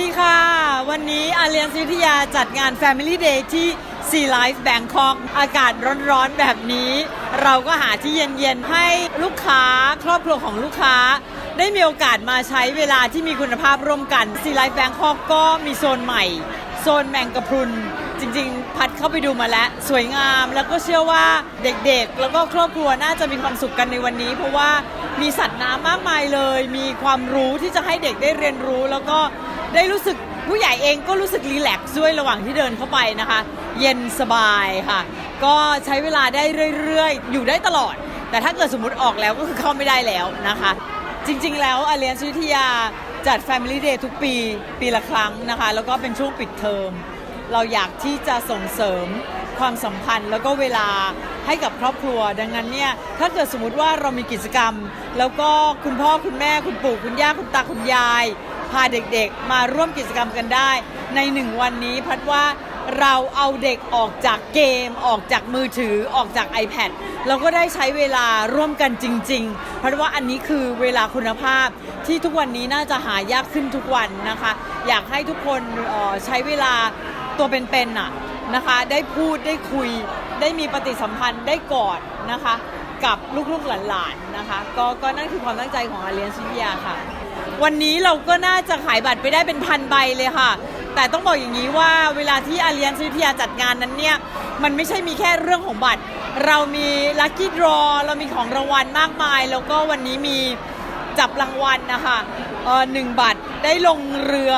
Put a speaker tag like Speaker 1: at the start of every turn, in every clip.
Speaker 1: ดีค่ะ วันนี้อาเลียนซิทยาจัดงาน Family Day ที่ Sea Life Bangkok อากาศร้อนๆแบบนี้ เราก็หาที่เย็นๆ ให้ลูกค้าครอบครัวของลูกค้า ได้มีโอกาสมาใช้เวลาที่มีคุณภาพร่วมกัน Sea Life Bangkok ก็มีโซนใหม่ โซนแมงกะพรุน จริงๆ พัดเข้าไปดูมาแล้ว สวยงามแล้วก็เชื่อว่าเด็กๆ แล้วก็ครอบครัวน่าจะมีความสุขกันในวันนี้ เพราะว่ามีสัตว์น้ำมากมายเลย มีความรู้ที่จะให้เด็กได้เรียนรู้แล้วก็ ได้รู้สึกผู้ใหญ่เองก็รู้สึกรีแลกซ์ด้วยระหว่างที่เดินเข้าไปนะคะ เย็นสบายค่ะ ก็ใช้เวลาได้เรื่อยๆ อยู่ได้ตลอด แต่ถ้าเกิดสมมติออกแล้วก็คือเข้าไม่ได้แล้วนะคะ จริงๆแล้วอาเลียนวิทยาจัด Family Day ทุกปีปีละครั้งนะคะ แล้วก็เป็นช่วงปิดเทอม เราอยากที่จะส่งเสริมความสัมพันธ์แล้วก็เวลาให้กับครอบครัว ดังนั้นเนี่ยถ้าเกิดสมมติว่าเรามีกิจกรรม แล้วก็คุณพ่อคุณแม่คุณปู่คุณย่าคุณตาคุณยาย พาเด็กๆ มาร่วมกิจกรรมกันได้ ในหนึ่งวันนี้พัดว่าเราเอาเด็กออกจากเกม ออกจากมือถือออกจาก iPad เราก็ได้ใช้เวลาร่วมกันจริง ๆ เพราะว่าอันนี้คือเวลาคุณภาพที่ทุกวันนี้น่าจะหายากขึ้นทุกวันนะคะ อยากให้ทุกคนออใช้เวลาตัวเป็นๆน่ะนะคะ ได้พูดได้คุย ได้มีปฏิสัมพันธ์ได้กอดนะคะ กับลูกๆหลานๆนะคะ ก็ก็นั่นคือความตั้งใจของอาเลียนซิวิยาค่ะ วันนี้เราก็น่าจะขายบัตรไปได้เป็นพันใบเลยค่ะ แต่ต้องบอกอย่างนี้ว่าเวลาที่อาเลียนซิวิยาจัดงานนั้นเนี่ย มันไม่ใช่มีแค่เรื่องของบัตร เรามีลัคกี้ดรอเรามีของรางวัลมากมาย แล้วก็วันนี้มีจับรางวัลนะคะเออหนึ่งบัตรได้ลงเรือ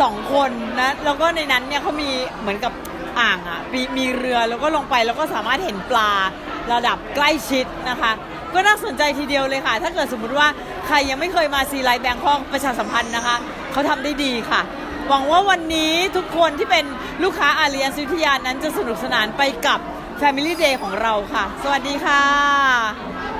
Speaker 1: สองคนนะ แล้วก็ในนั้นเนี่ยเขามีเหมือนกับอ่างอะมีมีเรือแล้วก็ลงไปแล้วก็สามารถเห็นปลาระดับใกล้ชิดนะคะ ก็น่าสนใจทีเดียวเลยค่ะ ถ้าเกิดสมมุติว่า ใครยังไม่เคยมาซีไลท์แบงคอกประชาสัมพันธ์นะคะเขาทำได้ดีค่ะ หวังว่าวันนี้ทุกคนที่เป็นลูกค้าอาเรียนซิทยานั้นจะสนุกสนานไปกับ Family Day ของเราค่ะ สวัสดีค่ะ